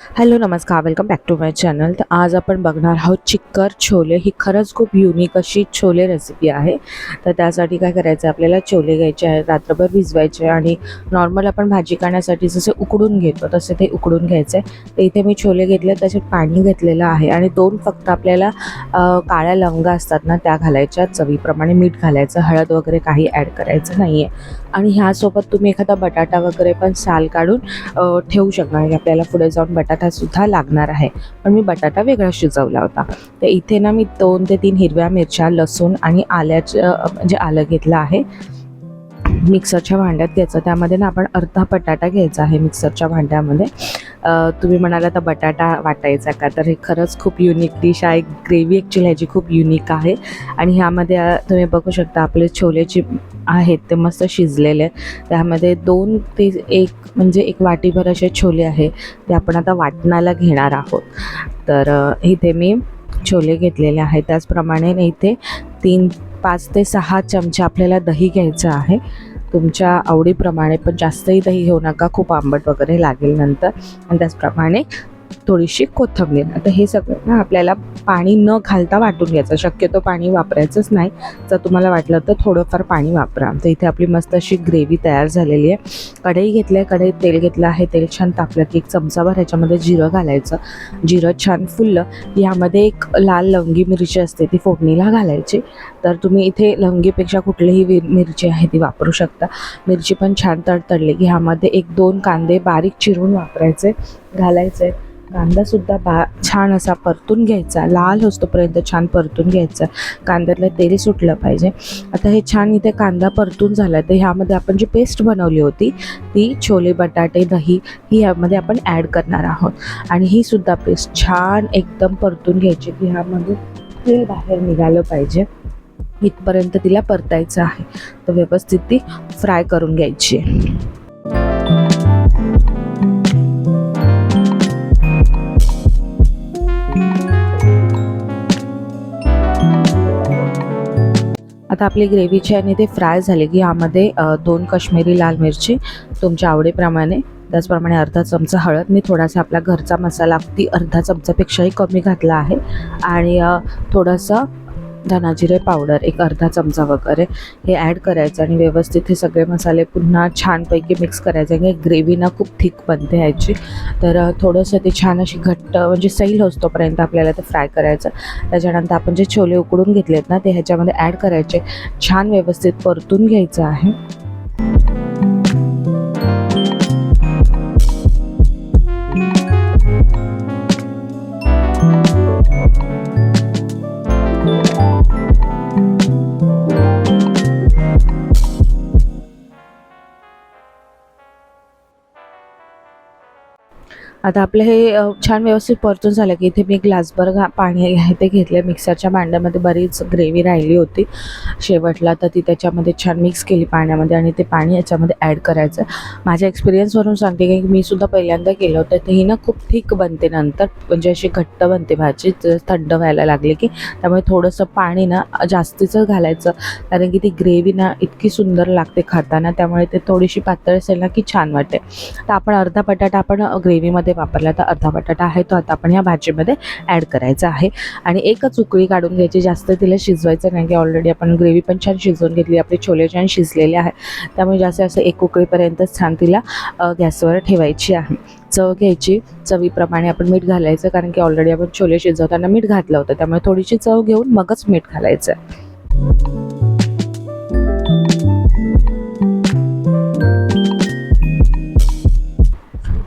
Hello नमस्कार. Welcome back to my channel तर आज आपण बघणार आहोत चिक्कर छोले. ही खरंच खूप युनिक अशी छोले रेसिपी आहे. तर त्यासाठी काय करायचं आहे आपल्याला छोले घ्यायचे आहेत रात्रभर भिजवायचे आणि नॉर्मल आपण भाजी करण्यासाठी जसे उकडून घेतो तसे ते उकडून घ्यायचे आहे तर इथे मी छोले घेतले त्याच्यात पाणी घेतलेलं आहे आणि दोन फक्त आपल्याला काळ्या लवंगा असतात ना त्या घालायच्या. चवीप्रमाणे मीठ घालायचं. हळद वगैरे काही ॲड करायचं नाही आहे आणि ह्यासोबत तुम्ही एखादा बटाटा वगैरे पण साल काढून ठेवू शकणार. की आपल्याला पुढे जाऊन बटाटासुद्धा लागणार आहे. पण मी बटाटा वेगळा शिजवला होता. तर इथे ना मी दोन ते तीन हिरव्या मिरच्या लसूण आणि आल्याचं म्हणजे आलं घेतलं आहे. मिक्सरच्या भांड्यात घ्यायचं. त्यामध्ये ना आपण अर्धा बटाटा घ्यायचा आहे मिक्सरच्या भांड्यामध्ये. तुम्ही म्हणाला तर बटाटा वाटायचा का? तर हे खरंच खूप युनिक डिश आहे. ग्रेव्ही ॲक्च्युली ह्याची खूप युनिक आहे. आणि ह्यामध्ये तुम्ही बघू शकता आपले छोलेची आहेत ते मस्त शिजलेले त्यामध्ये दोन ते एक म्हणजे एक वाटीभर असे छोले आहे. ते आपण आता वाटणाला घेणार आहोत. तर इथे मी छोले घेतलेले आहेत. त्याचप्रमाणे इथे तीन पाच ते सहा चमचे आपल्याला दही घ्यायचं आहे. तुमच्या आवडीप्रमाणे पण जास्तही दही घेऊ नका खूप आंबट वगैरे लागेल नंतर. आणि त्याचप्रमाणे थोडीशी कोथंबीर. आता हे सगळं ना आपल्याला पाणी न घालता वाटून घ्यायचं. शक्यतो पाणी वापरायचंच नाही. जर तुम्हाला वाटलं तर थोडंफार पाणी वापरा. तर इथे आपली मस्त अशी ग्रेव्ही तयार झालेली आहे. कढई घेतली आहे. कढईत तेल घेतलं आहे. तेल छान तापलं की एक चमचाभर ह्याच्यामध्ये जिरं घालायचं. जिरं छान फुललं. यामध्ये ह्यामध्ये एक लाल लवंगी मिरची असते ती फोडणीला घालायची. तर तुम्ही इथे लवंगीपेक्षा कुठलीही मिरची आहे ती वापरू शकता. मिरची पण छान तडतडली की ह्यामध्ये एक दोन कांदे बारीक चिरून वापरायचे घालायचे. कांदासुद्धा बा छान असा परतून घ्यायचा. लाल होतोपर्यंत छान परतून घ्यायचा. कांद्यातलं तेल सुटलं पाहिजे. आता हे छान इथे कांदा परतून झाला. तर ह्यामध्ये आपण जी पेस्ट बनवली होती ती छोले बटाटे दही ही ह्यामध्ये आपण ॲड करणार आहोत. आणि ही सुद्धा पेस्ट छान एकदम परतून घ्यायची की ह्यामध्ये तेल बाहेर निघालं पाहिजे. इथपर्यंत तिला परतायचं आहे. तर व्यवस्थित ती फ्राय करून घ्यायची. आता आपली ग्रेव्हीची आणि ते फ्राय झाले की यामध्ये दोन काश्मीरी लाल मिरची तुमच्या आवडीप्रमाणे. त्याचप्रमाणे अर्धा चमचा हळद. मी थोडासा आपला घरचा मसाला अगदी अर्धा चमचापेक्षाही कमी घातला आहे. आणि थोडंसं धना धनाजिरे पावडर एक अर्धा चमचा वगैरे हे ॲड करायचं आणि व्यवस्थित हे सगळे मसाले पुन्हा छानपैकी मिक्स करायचे. आणि ग्रेव्ही ना खूप थिक बनते ह्याची. तर थोडंसं ते छान अशी घट्ट म्हणजे सैल होतोपर्यंत आपल्याला ते फ्राय करायचं. त्याच्यानंतर आपण जे छोले उकडून घेतलेत ना ते ह्याच्यामध्ये ॲड करायचे. छान व्यवस्थित परतून घ्यायचं आहे. आता आपलं हे छान व्यवस्थित परतून झालं की इथे मी ग्लासभर घा पाणी आहे ते घेतलं मिक्सरच्या भांड्यामध्ये बरीच ग्रेव्ही राहिली होती. शेवटला तर ती त्याच्यामध्ये छान मिक्स केली पाण्यामध्ये आणि ते पाणी याच्यामध्ये ॲड करायचं. माझ्या एक्सपिरियन्सवरून सांगते की मी सुद्धा पहिल्यांदा केलं होतं. तर ही ना खूप थिक बनते नंतर. म्हणजे अशी घट्ट बनते भाजी थंड व्हायला लागली की त्यामुळे थोडंसं पाणी ना जास्तीचं घालायचं. कारण की ती ग्रेव्ही ना इतकी सुंदर लागते खाताना त्यामुळे ते थोडीशी पातळ असेल ना की छान वाटते. तर आपण अर्धा बटाटा आपण ग्रेव्हीमध्ये वापरला तर अर्धा बटाटा आहे तो आता आपण या भाजीमध्ये ॲड करायचा आहे. आणि एकच उकळी काढून घ्यायची जास्त तिला शिजवायचं नाही की ऑलरेडी आपण ग्रेव्ही पण छान शिजवून घेतली आपले छोले छान शिजलेले आहे त्यामुळे जास्त असं एक उकळीपर्यंतच छान तिला गॅसवर ठेवायची आहे. चव घ्यायची चवीप्रमाणे आपण मीठ घालायचं कारण की ऑलरेडी आपण छोले शिजवताना मीठ घातलं होतं त्यामुळे थोडीशी चव घेऊन मगच मीठ घालायचं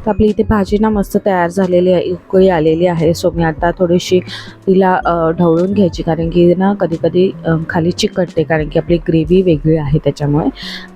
तर आपली इथे भाजी ना मस्त तयार झालेली आहे उकळी आलेली आहे. सो मी आता थोडीशी तिला ढवळून घ्यायची कारण की ना कधी कधी खाली चिकटते कारण की आपली ग्रेव्ही वेगळी आहे त्याच्यामुळे.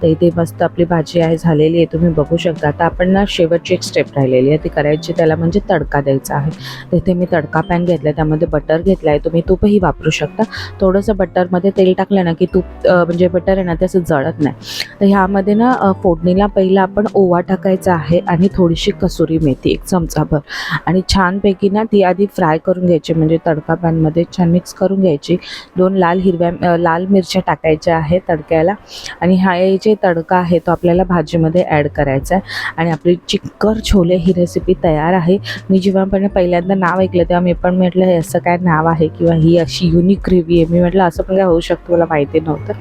तर इथे मस्त आपली भाजी आहे झालेली आहे तुम्ही बघू शकता. आता आपण ना शेवटची एक स्टेप राहिलेली आहे ती करायची त्याला म्हणजे तडका द्यायचा आहे. तिथे मी तडका पॅन घेतला त्यामध्ये बटर घेतला आहे तुम्ही तूपही वापरू शकता. थोडंसं बटरमध्ये तेल टाकलं ना की तूप म्हणजे बटर आहे ना ते असं जळत नाही. तर ह्यामध्ये ना फोडणीला पहिला आपण ओवा टाकायचा आहे आणि थोडीशी कसुरी मेथी एक चमचाभर. आणि छानपैकी ना ती आधी फ्राय करून घ्यायची म्हणजे तडका पॅनमध्ये छान मिक्स करून घ्यायची. दोन लाल हिरव्या लाल मिरच्या टाकायच्या आहे तडक्याला. आणि हा जे तडका आहे तो आपल्याला भाजीमध्ये ॲड करायचा आहे. आणि आपली चिक्कर छोले ही रेसिपी तयार आहे. मी जेव्हा पण पहिल्यांदा नाव ऐकलं तेव्हा मी पण म्हटलं हे असं काय नाव आहे? किंवा ही अशी युनिक ग्रेव्ही आहे. मी म्हटलं असं पण काय होऊ शकतं? मला माहिती नव्हतं.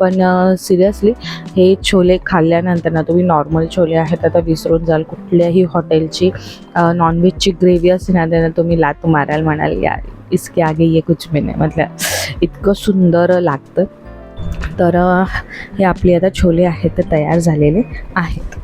पण सिरियसली हे छोले खाल्ल्यानंतर ना तुम्ही नॉर्मल छोले आहेत आता विसरून जाल कुठल्याही हॉटेलची नॉनव्हेजची ग्रेव्ही असते ना त्यांना तुम्ही लात मारायला म्हणाल या इसके आगे ये कुछ भी नाही. म्हटलं इतकं सुंदर लागतं. तर हे आपले आता छोले आहेत तयार झालेले आहेत.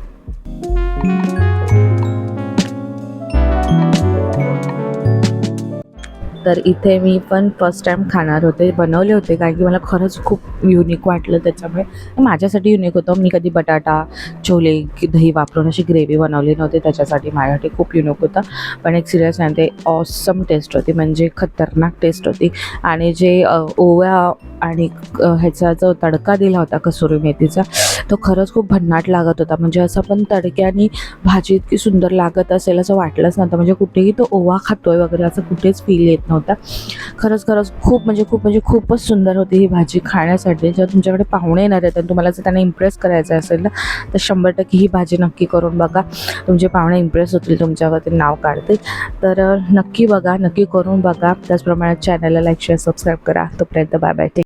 तर इथे मी पण फर्स्ट टाईम खाणार होते बनवले होते. कारण की मला खरंच खूप युनिक वाटलं त्याच्यामुळे. माझ्यासाठी युनिक होतं. मी कधी बटाटा छोले की दही वापरून अशी ग्रेव्ही बनवली नव्हती. त्याच्यासाठी माझ्यासाठी खूप युनिक होतं. पण एक सिरियस सांगते ऑसम टेस्ट होती. म्हणजे खतरनाक टेस्ट होती. आणि जे ओव्या आणि ह्याचा जो तडका दिला होता कसुरी मेथीचा तो खरंच खूप भन्नाट लागत होता. म्हणजे असं पण तडक्याने भाजी इतकी सुंदर लागत असेल असं वाटलंच नव्हतं. म्हणजे कुठेही तो ओवा खातोय वगैरे असं कुठेच फील येत नव्हतं. खरंच खरंच खूप म्हणजे खूप म्हणजे खूपच सुंदर होती ही भाजी खाण्यासाठी. जर तुमच्याकडे पाहुणे येणार आहेत आणि तुम्हाला जर त्यांना इम्प्रेस करायचं असेल ना तर शंभर टक्के ही भाजी नक्की करून बघा. तुमचे पाहुणे इम्प्रेस होतील तुमच्यावरती नाव काढतील. तर नक्की बघा नक्की करून बघा. त्याचप्रमाणे चॅनलला लाईक शेअर सबस्क्राईब करा. तोपर्यंत बाय बाय